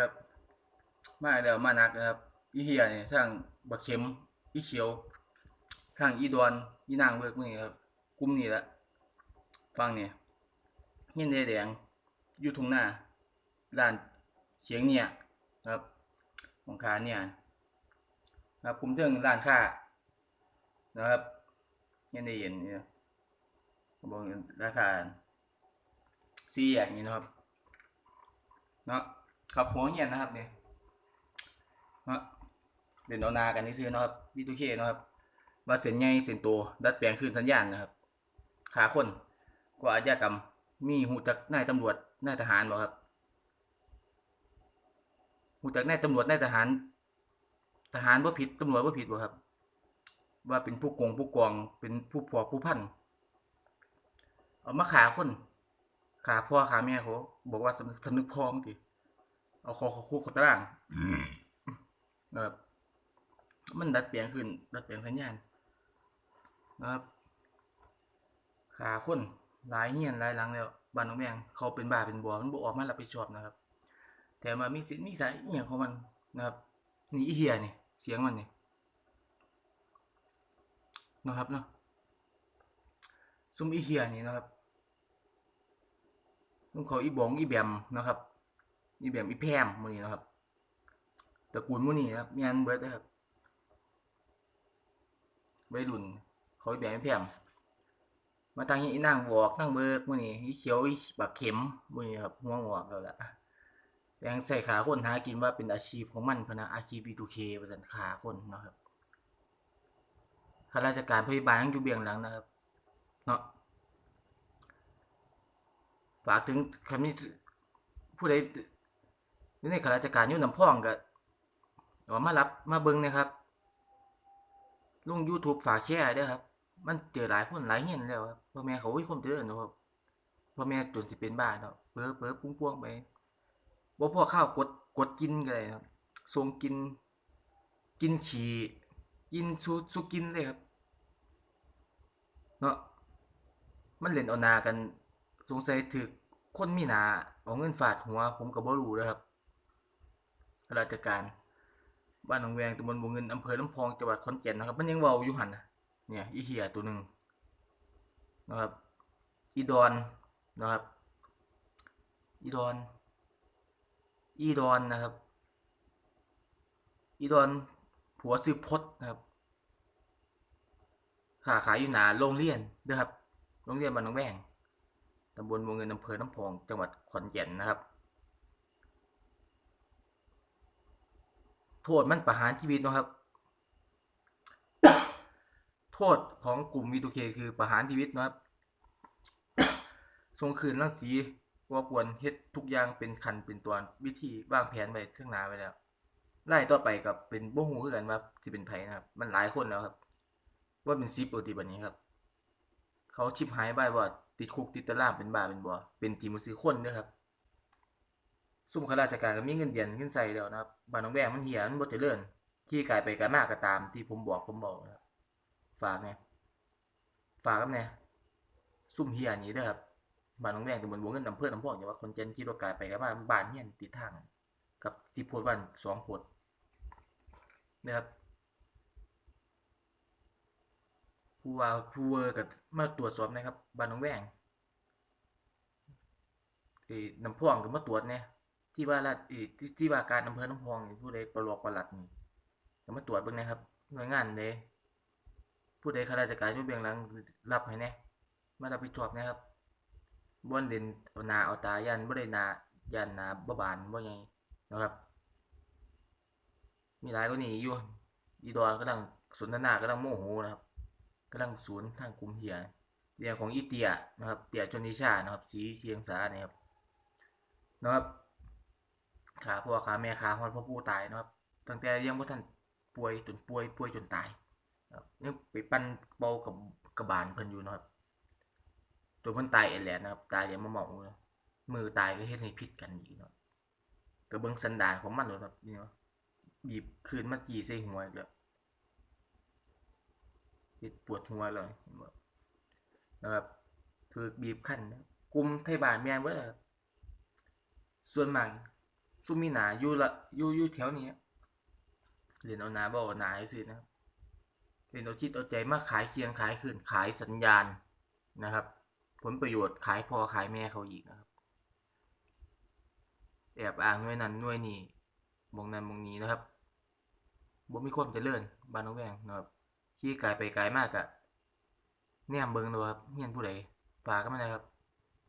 ครับ มาแล้วมานักนะครับอีเฮียเนี่ยทางบักเข็มอีเขียวทางอีดอนอีนางเวิร์กนี่ครับกลุ่มนี้ละฟังเนี่ยเงี้ยแดงอยู่ทุ่งหน้าร้านเฉียงเนี่ยครับของคาเนี่ยนะครับกลุ่มเรื่องร้านค้านะครับเงี้ยได้เย็นเนี่ยบอกราคาสี่อย่งนี้นะครับเนาะ ครับหัวเงียนนะครับเนี่ยเนาะเด่นเอานากันนี่ซื้อนะครับบีทูเคนะครับ ว่าเส้นใหญ่เส้นโตดัดแปลงคืนสัญญาณนะครับขาคนกว่าอาญากรรม มีหูจักนายตำรวจนายทหารบ่ครับหูจักนายตำรวจนายทหาร ทหารว่าผิดตำรวจว่าผิดบ่ครับ ว่าเป็นผู้กงผู้กองเป็นผู้พวผู้พันเอามาขาคนขาพ่อขาแม่เขาบอกว่าสำนึกสำนึกพ่อมั้งดิ เอาคอคู่เขาตารางนะครับมันดัดเปลี่ยนขึ้น ดัดเปลี่ยนสัญญาณนะครับขาคนหลายเงียนหลายหลังแล้วบ้านน้องแมงเขาเป็นบ้าเป็นบัวมันบ่ออกมารับผิดชอบนะครับ แต่มามีสิทธิ์มีสายเอหย่างของมันนะครับนี่อีเฮียนี่เสียงมันนี่นะครับเนาะซุมอีเฮียนี่นะครับลุงเขาอีบองอีแบมนะครับ อีแบมอีแพมหมูนี้นะครับตระกูลหมูนี้นะครับมีอันเบิร์ดนะครับวัยรุ่นเขาอีแบมอีแพมมาทางนี้อีนางวอกนั่งเบิกหมูนี้อีเขียวอีบักเข็มหมูนี้ครับหัวงอกแล้วล่ะแรงใส่ขาคนหากินว่าเป็นอาชีพของมันพนะอาชีพ B2K ประจันขาคนนะครับข้าราชการพยาบาลยังอยู่เบื้องหลังนะครับเนาะฝากถึงคำนี้ผู้ใด อยู่ในข้าราชการอยู่น้ำพ่องก็ออกมารับมาเบิ่งนะครับลง YouTube ฝากแชร์ด้อครับ มันเจอหลายคนหลายเงี้ยแล้วครับพ่อแม่เขาวิความเจริญเนะครับพ่อแม่จนสิเป็นบ้าเนาะเพ้อเพ้อปุ้งป้วงไปบ่พอข้าวกดกดกินก็ได้ครับทรงกิน กินขี่กินสุสุกินเลยครับ เนาะมันเล่นเอานากัน สงสัยถึกคนมีหนาเอาเงินฝาดหัว ผมก็บ่รู้นะครับ ราชการ บ้านหนองแวงตำบลบวงเงินอำเภอลำพองจังหวัดขอนแก่นนะครับ มันยังเว้าอยู่หันนะเนี่ยอีเหี้ยตัวหนึ่งนะครับ อีดอนนะครับ อีดอน อีดอนนะครับ อีดอนผัวซื้อพดนะครับค้าขายอยู่หนาโรงเรียนเด้อครับโรงเรียนบ้านหนองแวงตำบลวงเงินอำเภอน้ำพอง จังหวัดขอนแก่นนะครับ โทษมันประหารชีวิตนะครับ โทษของกลุ่ม V2K คือประหารชีวิตนะครับทรงคืนรังสีว่าควรเฮ็ดทุกอย่างเป็นคันเป็นตอนวิธีวางแผนไว้เท่องหนาไว้แล้วไล่ต่อไปกับเป็นบ่ฮู้คือกันว่าสิเป็นไผนะครับ มันหลายคนแล้วครับ ว่าเป็น10ปกติบัดนี้ครับ เขาชิบหายไปบ่ติดคุกติดตารางเป็นบ้าเป็นบ่เป็นทีมซื้อคนด้อครับ ซุ่มข้าราชการก็มีเงินเดือนเงินใส่แล้วนะครับบ้านน้องแบงมันเหียมันบ่เจริญขี้กายไปกายมากก็ตามที่ผมบอกผมบอกนะครับฝากไงฝากกับแน่ซุ่มเหียนี้เด้อครับบ้านน้องแบงตำบลบัวเงินอำเภอลำพองจังหวัดขอนแก่นขี่รถกายไปกายมาบ้านเฮียติดทางกับที่โพดวันสองโพดนะครับผู้ว่าผู้เวอร์กับมาตรวจสอบนะครับบ้านหนองแวงเอ้น้ำพ่องก็มาตรวจเนี่ย ที่ว่าราชเอ้ที่ที่ว่าการอำเภอน้ำพองนี่ผู้ใดประลอกประหลัดนี่ก็มาตรวจเบิ่งนะครับ หน่วยงานใดผู้ใดข้าราชการอยู่เบื้องหลังรับให้แน่มารับผิดชอบนะครับบ่เด่นเอานาเอาตายันบ่ได้น้ายันน้าบ่บานบ่หยังนะครับ มีหลายกว่านี้อยู่อีดอนกำลังสนทนากำลังโมโหนะครับกำลังศูนทางกลุ่มเฮียเรื่องของอีเตียนะครับเตียจนนิชานะครับ สีเชียงสาเนี่ยครับนะครับ ขาพ่อขาแม่ขาฮอดพ่อปู่ตายนะครับ ตั้งแต่ยังบ่ทันป่วยจนป่วยป่วยจนตายนะครับยังไปปั้นเบากับกระบาลเพิ่นอยู่นะครับจนเพิ่นตายเอแลนนะครับ ตายอย่างมาเมาเลยมือตายก็เฮ็ดให้ผิดกันอีกเนาะก็เบิ่งสันดานของมันเนะครับนี่เนาะบีบคืนมาจี้ใส่หัวอีกแล้วเฮ็ดปวดหัวเลยนบ่นะครับถูกบีบคั้นกลุ่มไทยบานแม่นเบิดอะครับส่วนมาก ซุมมีหนาอยู่ละอยู่อยู่แถวนี้เรียนเอาหนาบอาหนาสินะเรียนเอาจิตเอาใจมาขายเคียงขายคืนขายสัญญาณนะครับ ผลประโยชน์ขายพ่อขายแม่เขาอีกนะครับแอบอ้างหน่วยนั้นหน่วยนี้มองนั้นมองนี้นะครับบ่มีความเจริญบ้านน้องแวงนะครับขี่ไกลไปไกลมากอะแนมเบิงดูครับเฮียผู้ใดฝากกันมานะครับ